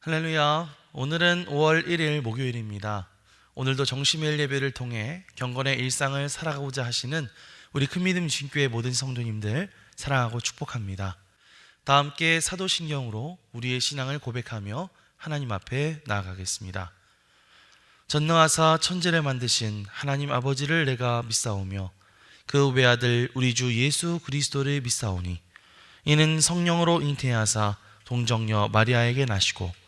할렐루야. 오늘은 5월 1일 목요일입니다. 오늘도 정심일 예배를 통해 경건의 일상을 살아가고자 하시는 우리 큰믿음 신교의 모든 성도님들 사랑하고 축복합니다. 다 함께 사도신경으로 우리의 신앙을 고백하며 하나님 앞에 나아가겠습니다. 전능하사 천지를 만드신 하나님 아버지를 내가 믿사오며 그 외아들 우리 주 예수 그리스도를 믿사오니 이는 성령으로 잉태하사 동정녀 마리아에게 나시고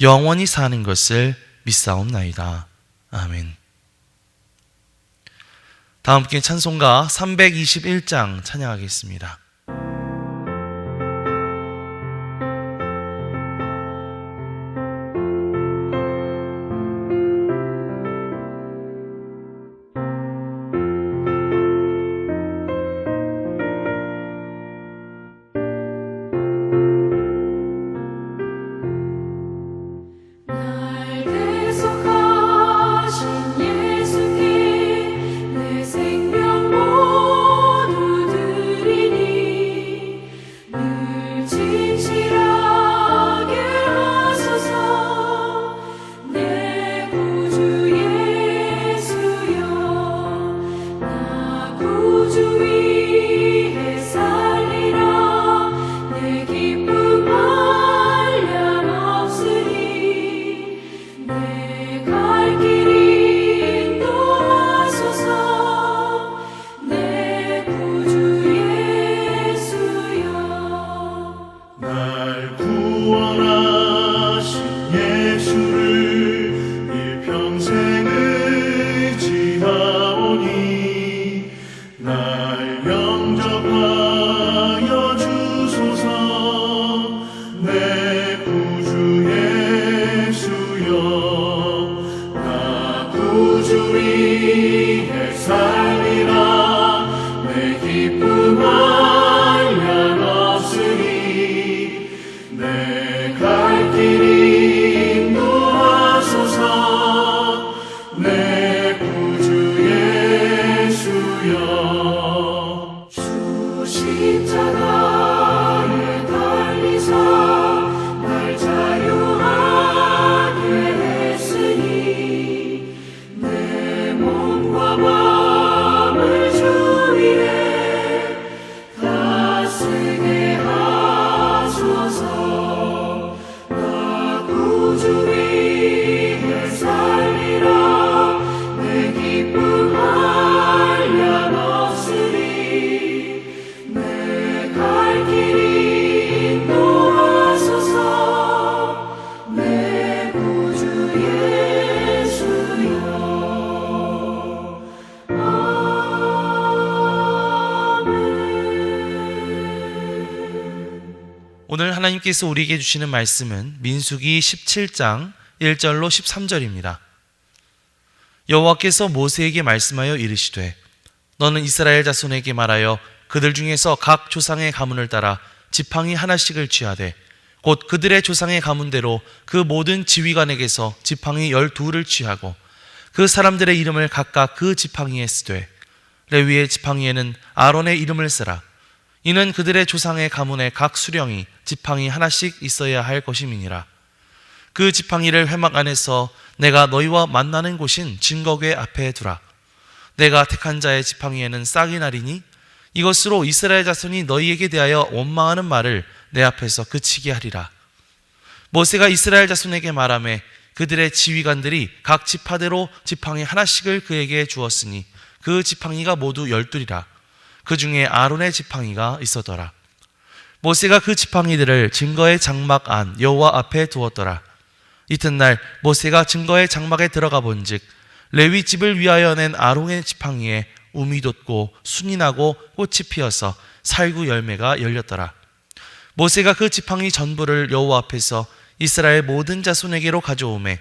영원히 사는 것을 믿사옵나이다. 아멘. 다 함께 찬송가 321장 찬양하겠습니다. 하나님께서 우리에게 주시는 말씀은 민수기 17장 1절로 13절입니다. 여호와께서 모세에게 말씀하여 이르시되 너는 이스라엘 자손에게 말하여 그들 중에서 각 조상의 가문을 따라 지팡이 하나씩을 취하되 곧 그들의 조상의 가문대로 그 모든 지휘관에게서 지팡이 열두를 취하고 그 사람들의 이름을 각각 그 지팡이에 쓰되 레위의 지팡이에는 아론의 이름을 쓰라 이는 그들의 조상의 가문의 각 수령이 지팡이 하나씩 있어야 할 것임이니라. 그 지팡이를 회막 안에서 내가 너희와 만나는 곳인 증거궤 앞에 두라. 내가 택한 자의 지팡이에는 싹이 나리니 이것으로 이스라엘 자손이 너희에게 대하여 원망하는 말을 내 앞에서 그치게 하리라. 모세가 이스라엘 자손에게 말하매 그들의 지휘관들이 각 지파대로 지팡이 하나씩을 그에게 주었으니 그 지팡이가 모두 열둘이라. 그 중에 아론의 지팡이가 있었더라. 모세가 그 지팡이들을 증거의 장막 안 여호와 앞에 두었더라. 이튿날 모세가 증거의 장막에 들어가 본즉 레위 집을 위하여 낸 아론의 지팡이에 우미 돋고 순이 나고 꽃이 피어서 살구 열매가 열렸더라. 모세가 그 지팡이 전부를 여호와 앞에서 이스라엘 모든 자손에게로 가져오매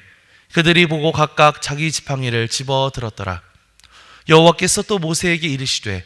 그들이 보고 각각 자기 지팡이를 집어 들었더라. 여호와께서 또 모세에게 이르시되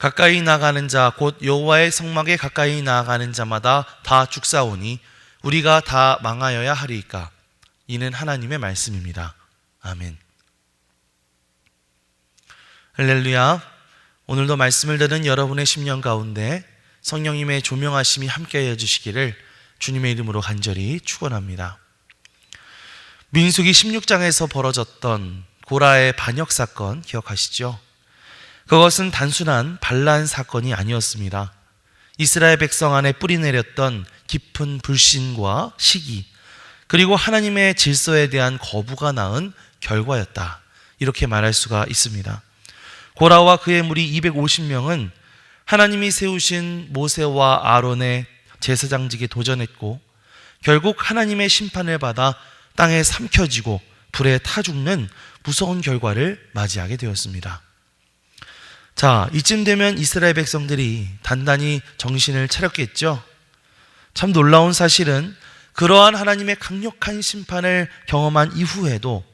가까이 나가는 자 곧 여호와의 성막에 가까이 나아가는 자마다 다 죽사오니 우리가 다 망하여야 하리이까. 이는 하나님의 말씀입니다. 아멘. 할렐루야. 오늘도 말씀을 듣는 여러분의 심령 가운데 성령님의 조명하심이 함께하여 주시기를 주님의 이름으로 간절히 축원합니다. 민수기 16장에서 벌어졌던 고라의 반역 사건 기억하시죠? 그것은 단순한 반란 사건이 아니었습니다. 이스라엘 백성 안에 뿌리 내렸던 깊은 불신과 시기, 그리고 하나님의 질서에 대한 거부가 낳은 결과였다. 이렇게 말할 수가 있습니다. 고라와 그의 무리 250명은 하나님이 세우신 모세와 아론의 제사장직에 도전했고 결국 하나님의 심판을 받아 땅에 삼켜지고 불에 타 죽는 무서운 결과를 맞이하게 되었습니다. 자, 이쯤 되면 이스라엘 백성들이 단단히 정신을 차렸겠죠. 참 놀라운 사실은 그러한 하나님의 강력한 심판을 경험한 이후에도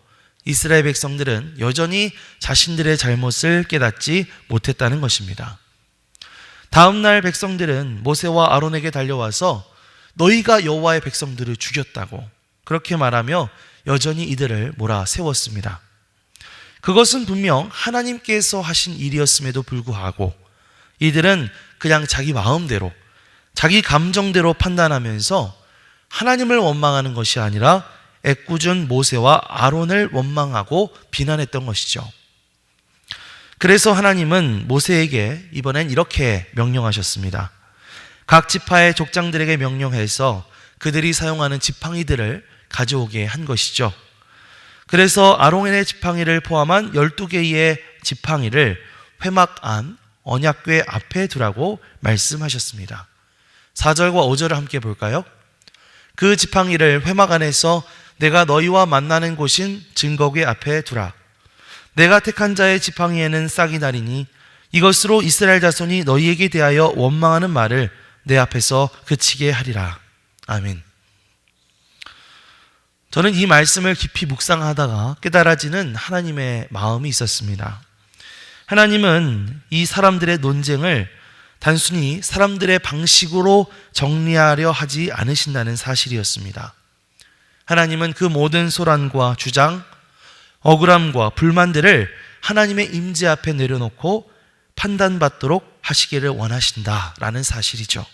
이스라엘 백성들은 여전히 자신들의 잘못을 깨닫지 못했다는 것입니다. 다음 날 백성들은 모세와 아론에게 달려와서 너희가 여호와의 백성들을 죽였다고 그렇게 말하며 여전히 이들을 몰아 세웠습니다. 그것은 분명 하나님께서 하신 일이었음에도 불구하고 이들은 그냥 자기 마음대로 자기 감정대로 판단하면서 하나님을 원망하는 것이 아니라 애꿎은 모세와 아론을 원망하고 비난했던 것이죠. 그래서 하나님은 모세에게 이번엔 이렇게 명령하셨습니다. 각 지파의 족장들에게 명령해서 그들이 사용하는 지팡이들을 가져오게 한 것이죠. 그래서 아론의 지팡이를 포함한 12개의 지팡이를 회막 안 언약궤 앞에 두라고 말씀하셨습니다. 4절과 5절을 함께 볼까요? 그 지팡이를 회막 안에서 내가 너희와 만나는 곳인 증거궤 앞에 두라. 내가 택한 자의 지팡이에는 싹이 나리니 이것으로 이스라엘 자손이 너희에게 대하여 원망하는 말을 내 앞에서 그치게 하리라. 아멘. 저는 이 말씀을 깊이 묵상하다가 깨달아지는 하나님의 마음이 있었습니다. 하나님은 이 사람들의 논쟁을 단순히 사람들의 방식으로 정리하려 하지 않으신다는 사실이었습니다. 하나님은 그 모든 소란과 주장, 억울함과 불만들을 하나님의 임재 앞에 내려놓고 판단받도록 하시기를 원하신다라는 사실이죠.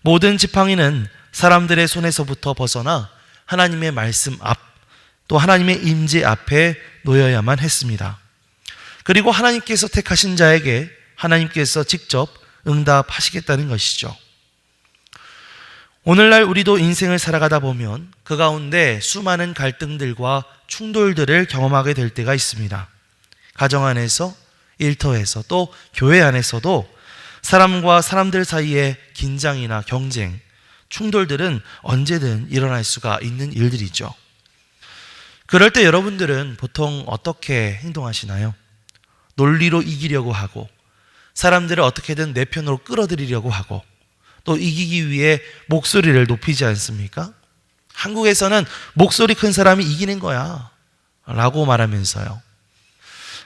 모든 지팡이는 사람들의 손에서부터 벗어나 하나님의 말씀 앞, 또 하나님의 임재 앞에 놓여야만 했습니다. 그리고 하나님께서 택하신 자에게 하나님께서 직접 응답하시겠다는 것이죠. 오늘날 우리도 인생을 살아가다 보면 그 가운데 수많은 갈등들과 충돌들을 경험하게 될 때가 있습니다. 가정 안에서, 일터에서, 또 교회 안에서도 사람과 사람들 사이의 긴장이나 경쟁, 충돌들은 언제든 일어날 수가 있는 일들이죠. 그럴 때 여러분들은 보통 어떻게 행동하시나요? 논리로 이기려고 하고, 사람들을 어떻게든 내 편으로 끌어들이려고 하고, 또 이기기 위해 목소리를 높이지 않습니까? 한국에서는 목소리 큰 사람이 이기는 거야. 라고 말하면서요.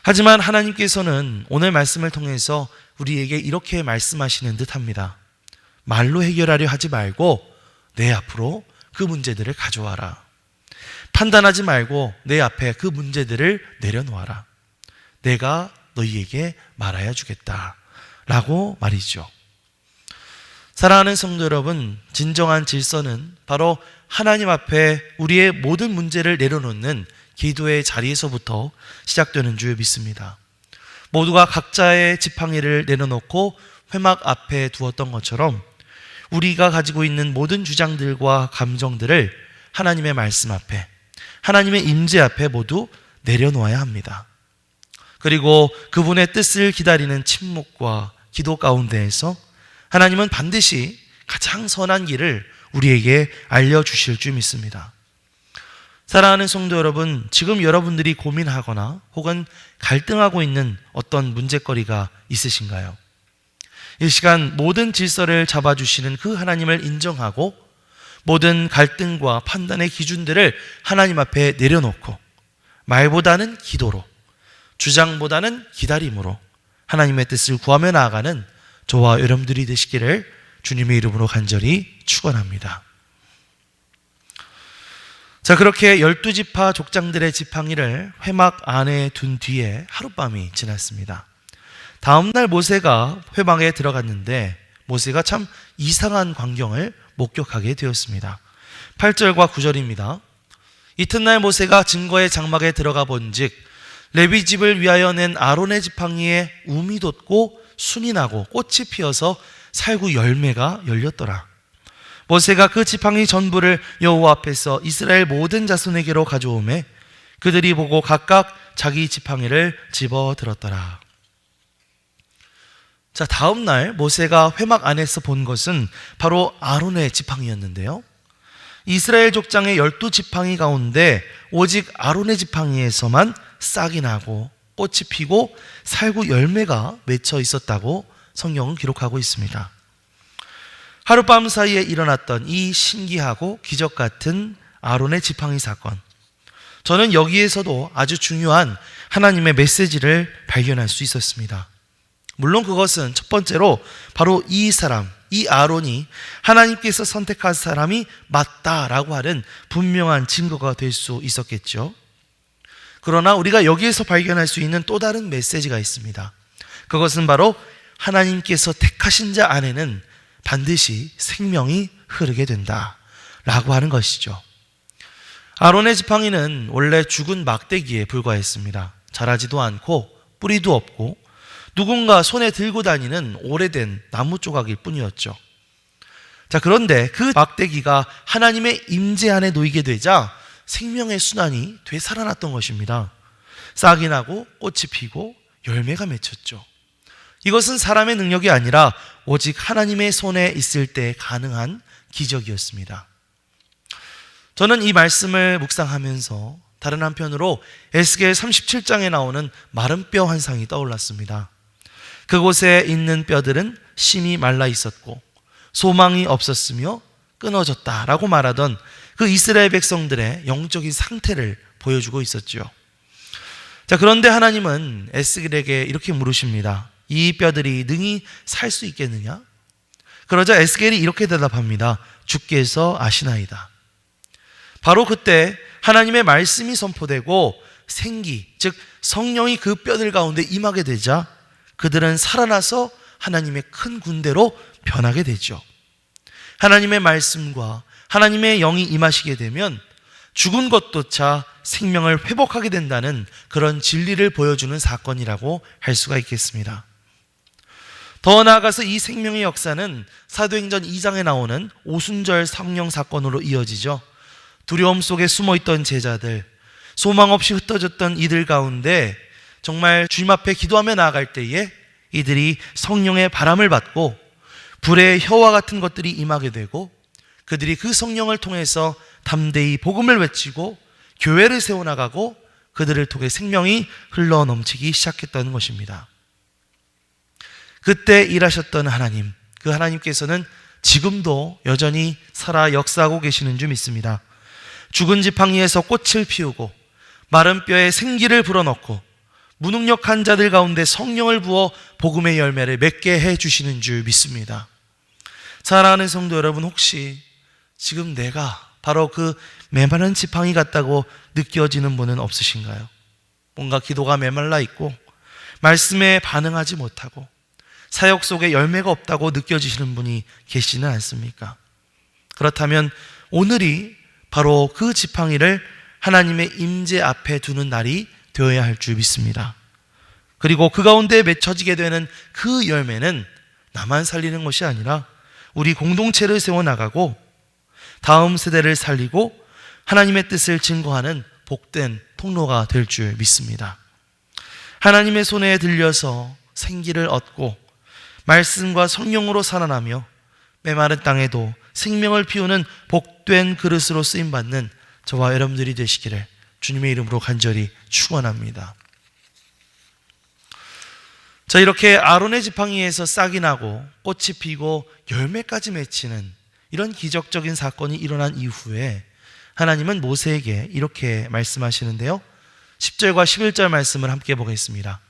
하지만 하나님께서는 오늘 말씀을 통해서 우리에게 이렇게 말씀하시는 듯 합니다. 말로 해결하려 하지 말고 내 앞으로 그 문제들을 가져와라. 판단하지 말고 내 앞에 그 문제들을 내려놓아라. 내가 너희에게 말하여 주겠다. 라고 말이죠. 사랑하는 성도 여러분, 진정한 질서는 바로 하나님 앞에 우리의 모든 문제를 내려놓는 기도의 자리에서부터 시작되는 줄 믿습니다. 모두가 각자의 지팡이를 내려놓고 회막 앞에 두었던 것처럼 우리가 가지고 있는 모든 주장들과 감정들을 하나님의 말씀 앞에, 하나님의 임재 앞에 모두 내려놓아야 합니다. 그리고 그분의 뜻을 기다리는 침묵과 기도 가운데에서 하나님은 반드시 가장 선한 길을 우리에게 알려주실 줄 믿습니다. 사랑하는 성도 여러분, 지금 여러분들이 고민하거나 혹은 갈등하고 있는 어떤 문제거리가 있으신가요? 이 시간 모든 질서를 잡아주시는 그 하나님을 인정하고 모든 갈등과 판단의 기준들을 하나님 앞에 내려놓고 말보다는 기도로 주장보다는 기다림으로 하나님의 뜻을 구하며 나아가는 저와 여러분들이 되시기를 주님의 이름으로 간절히 축원합니다. 자, 그렇게 열두 지파 족장들의 지팡이를 회막 안에 둔 뒤에 하룻밤이 지났습니다. 다음 날 모세가 회막에 들어갔는데 모세가 참 이상한 광경을 목격하게 되었습니다. 8절과 9절입니다. 이튿날 모세가 증거의 장막에 들어가 본즉 레위 집을 위하여 낸 아론의 지팡이에 움이 돋고 순이 나고 꽃이 피어서 살구 열매가 열렸더라. 모세가 그 지팡이 전부를 여호와 앞에서 이스라엘 모든 자손에게로 가져오매 그들이 보고 각각 자기 지팡이를 집어 들었더라. 자, 다음 날 모세가 회막 안에서 본 것은 바로 아론의 지팡이였는데요. 이스라엘 족장의 열두 지팡이 가운데 오직 아론의 지팡이에서만 싹이 나고 꽃이 피고 살구 열매가 맺혀 있었다고 성경은 기록하고 있습니다. 하룻밤 사이에 일어났던 이 신기하고 기적 같은 아론의 지팡이 사건. 저는 여기에서도 아주 중요한 하나님의 메시지를 발견할 수 있었습니다. 물론 그것은 첫 번째로 바로 이 사람, 이 아론이 하나님께서 선택한 사람이 맞다라고 하는 분명한 증거가 될 수 있었겠죠. 그러나 우리가 여기에서 발견할 수 있는 또 다른 메시지가 있습니다. 그것은 바로 하나님께서 택하신 자 안에는 반드시 생명이 흐르게 된다. 라고 하는 것이죠. 아론의 지팡이는 원래 죽은 막대기에 불과했습니다. 자라지도 않고 뿌리도 없고 누군가 손에 들고 다니는 오래된 나무 조각일 뿐이었죠. 자, 그런데 그 막대기가 하나님의 임재 안에 놓이게 되자 생명의 순환이 되살아났던 것입니다. 싹이 나고 꽃이 피고 열매가 맺혔죠. 이것은 사람의 능력이 아니라 오직 하나님의 손에 있을 때 가능한 기적이었습니다. 저는 이 말씀을 묵상하면서 다른 한편으로 에스겔 37장에 나오는 마른 뼈 환상이 떠올랐습니다. 그곳에 있는 뼈들은 심이 말라 있었고 소망이 없었으며 끊어졌다라고 말하던 그 이스라엘 백성들의 영적인 상태를 보여주고 있었죠. 자, 그런데 하나님은 에스겔에게 이렇게 물으십니다. 이 뼈들이 능히 살 수 있겠느냐? 그러자 에스겔이 이렇게 대답합니다. 주께서 아시나이다. 바로 그때 하나님의 말씀이 선포되고 생기, 즉 성령이 그 뼈들 가운데 임하게 되자 그들은 살아나서 하나님의 큰 군대로 변하게 되죠. 하나님의 말씀과 하나님의 영이 임하시게 되면 죽은 것조차 생명을 회복하게 된다는 그런 진리를 보여주는 사건이라고 할 수가 있겠습니다. 더 나아가서 이 생명의 역사는 사도행전 2장에 나오는 오순절 성령 사건으로 이어지죠. 두려움 속에 숨어 있던 제자들, 소망 없이 흩어졌던 이들 가운데 정말 주님 앞에 기도하며 나아갈 때에 이들이 성령의 바람을 받고 불의 혀와 같은 것들이 임하게 되고 그들이 그 성령을 통해서 담대히 복음을 외치고 교회를 세워나가고 그들을 통해 생명이 흘러 넘치기 시작했다는 것입니다. 그때 일하셨던 하나님, 그 하나님께서는 지금도 여전히 살아 역사하고 계시는 줄 믿습니다. 죽은 지팡이에서 꽃을 피우고 마른 뼈에 생기를 불어넣고 무능력한 자들 가운데 성령을 부어 복음의 열매를 맺게 해 주시는 줄 믿습니다. 사랑하는 성도 여러분, 혹시 지금 내가 바로 그 메마른 지팡이 같다고 느껴지는 분은 없으신가요? 뭔가 기도가 메말라 있고 말씀에 반응하지 못하고 사역 속에 열매가 없다고 느껴지시는 분이 계시는 않습니까? 그렇다면 오늘이 바로 그 지팡이를 하나님의 임재 앞에 두는 날이 되어야 할 줄 믿습니다. 그리고 그 가운데 맺혀지게 되는 그 열매는 나만 살리는 것이 아니라 우리 공동체를 세워나가고 다음 세대를 살리고 하나님의 뜻을 증거하는 복된 통로가 될 줄 믿습니다. 하나님의 손에 들려서 생기를 얻고 말씀과 성령으로 살아나며 메마른 땅에도 생명을 피우는 복된 그릇으로 쓰임 받는 저와 여러분들이 되시기를 주님의 이름으로 간절히 축원합니다. 자 이렇게 아론의 지팡이에서 싹이 나고 꽃이 피고 열매까지 맺히는 이런 기적적인 사건이 일어난 이후에 하나님은 모세에게 이렇게 말씀하시는데요. 10절과 11절 말씀을 함께 보겠습니다.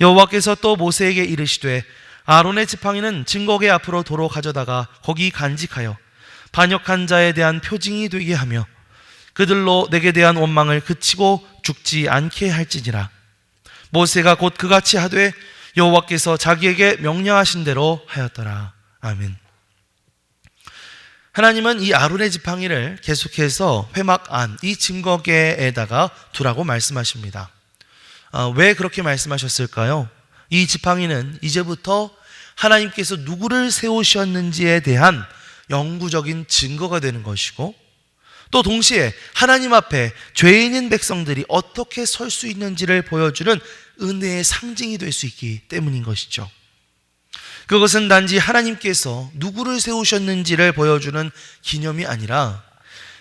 여호와께서 또 모세에게 이르시되 아론의 지팡이는 증거계 앞으로 도로 가져다가 거기 간직하여 반역한 자에 대한 표징이 되게 하며 그들로 내게 대한 원망을 그치고 죽지 않게 할지니라. 모세가 곧 그같이 하되 여호와께서 자기에게 명령하신 대로 하였더라. 아멘. 하나님은 이 아론의 지팡이를 계속해서 회막 안, 이 증거계에다가 두라고 말씀하십니다. 아, 왜 그렇게 말씀하셨을까요? 이 지팡이는 이제부터 하나님께서 누구를 세우셨는지에 대한 영구적인 증거가 되는 것이고 또 동시에 하나님 앞에 죄인인 백성들이 어떻게 설 수 있는지를 보여주는 은혜의 상징이 될 수 있기 때문인 것이죠. 그것은 단지 하나님께서 누구를 세우셨는지를 보여주는 기념이 아니라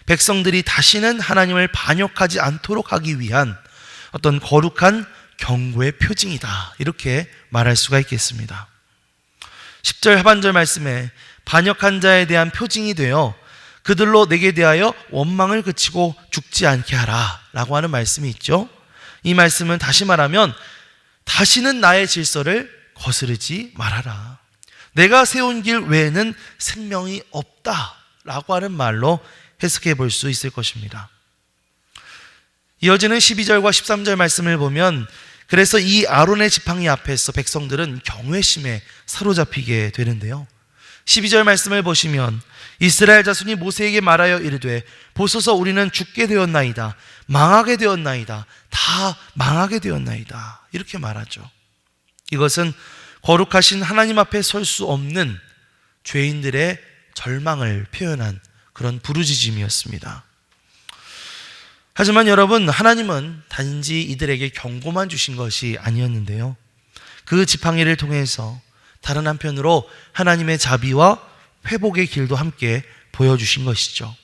백성들이 다시는 하나님을 반역하지 않도록 하기 위한 어떤 거룩한 경고의 표징이다. 이렇게 말할 수가 있겠습니다. 10절 하반절 말씀에 반역한 자에 대한 표징이 되어 그들로 내게 대하여 원망을 그치고 죽지 않게 하라. 라고 하는 말씀이 있죠. 이 말씀은 다시 말하면 다시는 나의 질서를 거스르지 말아라. 내가 세운 길 외에는 생명이 없다. 라고 하는 말로 해석해 볼 수 있을 것입니다. 이어지는 12절과 13절 말씀을 보면 그래서 이 아론의 지팡이 앞에서 백성들은 경외심에 사로잡히게 되는데요. 12절 말씀을 보시면 이스라엘 자손이 모세에게 말하여 이르되 보소서 우리는 죽게 되었나이다. 망하게 되었나이다. 다 망하게 되었나이다. 이렇게 말하죠. 이것은 거룩하신 하나님 앞에 설 수 없는 죄인들의 절망을 표현한 그런 부르짖음이었습니다. 하지만 여러분, 하나님은 단지 이들에게 경고만 주신 것이 아니었는데요. 그 지팡이를 통해서 다른 한편으로 하나님의 자비와 회복의 길도 함께 보여주신 것이죠.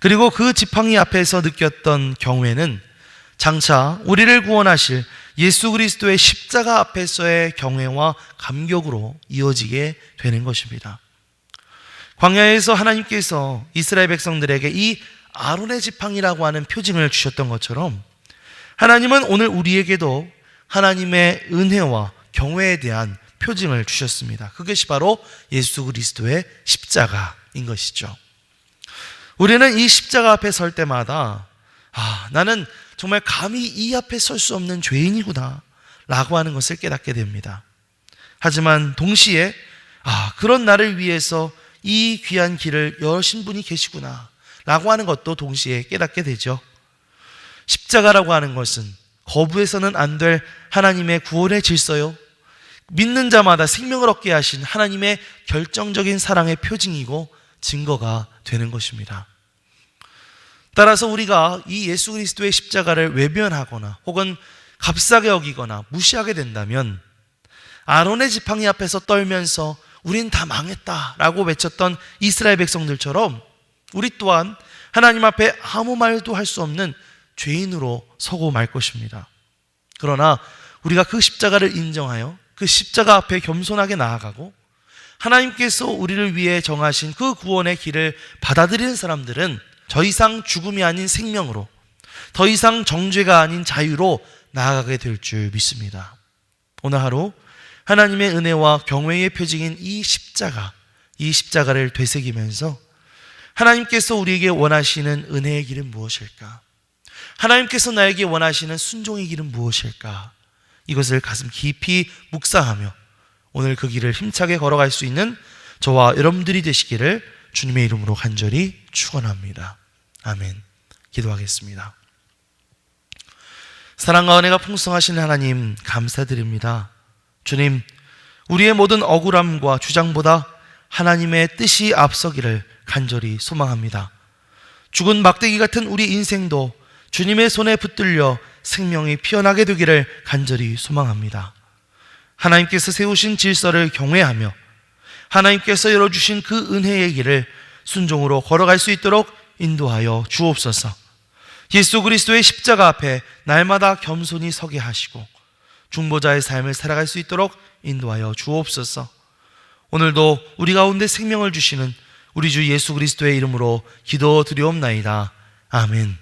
그리고 그 지팡이 앞에서 느꼈던 경외는 장차 우리를 구원하실 예수 그리스도의 십자가 앞에서의 경외와 감격으로 이어지게 되는 것입니다. 광야에서 하나님께서 이스라엘 백성들에게 이 아론의 지팡이라고 하는 표징을 주셨던 것처럼 하나님은 오늘 우리에게도 하나님의 은혜와 경외에 대한 표징을 주셨습니다. 그것이 바로 예수 그리스도의 십자가인 것이죠. 우리는 이 십자가 앞에 설 때마다 아, 나는 정말 감히 이 앞에 설 수 없는 죄인이구나 라고 하는 것을 깨닫게 됩니다. 하지만 동시에 아, 그런 나를 위해서 이 귀한 길을 여신 분이 계시구나 라고 하는 것도 동시에 깨닫게 되죠. 십자가라고 하는 것은 거부해서는 안 될 하나님의 구원의 질서요. 믿는 자마다 생명을 얻게 하신 하나님의 결정적인 사랑의 표징이고 증거가 되는 것입니다. 따라서 우리가 이 예수 그리스도의 십자가를 외면하거나 혹은 값싸게 여기거나 무시하게 된다면 아론의 지팡이 앞에서 떨면서 우린 다 망했다 라고 외쳤던 이스라엘 백성들처럼 우리 또한 하나님 앞에 아무 말도 할 수 없는 죄인으로 서고 말 것입니다. 그러나 우리가 그 십자가를 인정하여 그 십자가 앞에 겸손하게 나아가고 하나님께서 우리를 위해 정하신 그 구원의 길을 받아들이는 사람들은 더 이상 죽음이 아닌 생명으로 더 이상 정죄가 아닌 자유로 나아가게 될 줄 믿습니다. 오늘 하루 하나님의 은혜와 경외의 표징인 이 십자가, 이 십자가를 되새기면서 하나님께서 우리에게 원하시는 은혜의 길은 무엇일까? 하나님께서 나에게 원하시는 순종의 길은 무엇일까? 이것을 가슴 깊이 묵상하며 오늘 그 길을 힘차게 걸어갈 수 있는 저와 여러분들이 되시기를 주님의 이름으로 간절히 축원합니다. 아멘. 기도하겠습니다. 사랑과 은혜가 풍성하신 하나님 감사드립니다. 주님, 우리의 모든 억울함과 주장보다 하나님의 뜻이 앞서기를 간절히 소망합니다. 죽은 막대기 같은 우리 인생도 주님의 손에 붙들려 생명이 피어나게 되기를 간절히 소망합니다. 하나님께서 세우신 질서를 경외하며 하나님께서 열어주신 그 은혜의 길을 순종으로 걸어갈 수 있도록 인도하여 주옵소서. 예수 그리스도의 십자가 앞에 날마다 겸손히 서게 하시고 중보자의 삶을 살아갈 수 있도록 인도하여 주옵소서. 오늘도 우리 가운데 생명을 주시는 우리 주 예수 그리스도의 이름으로 기도드리옵나이다. 아멘.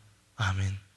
아멘.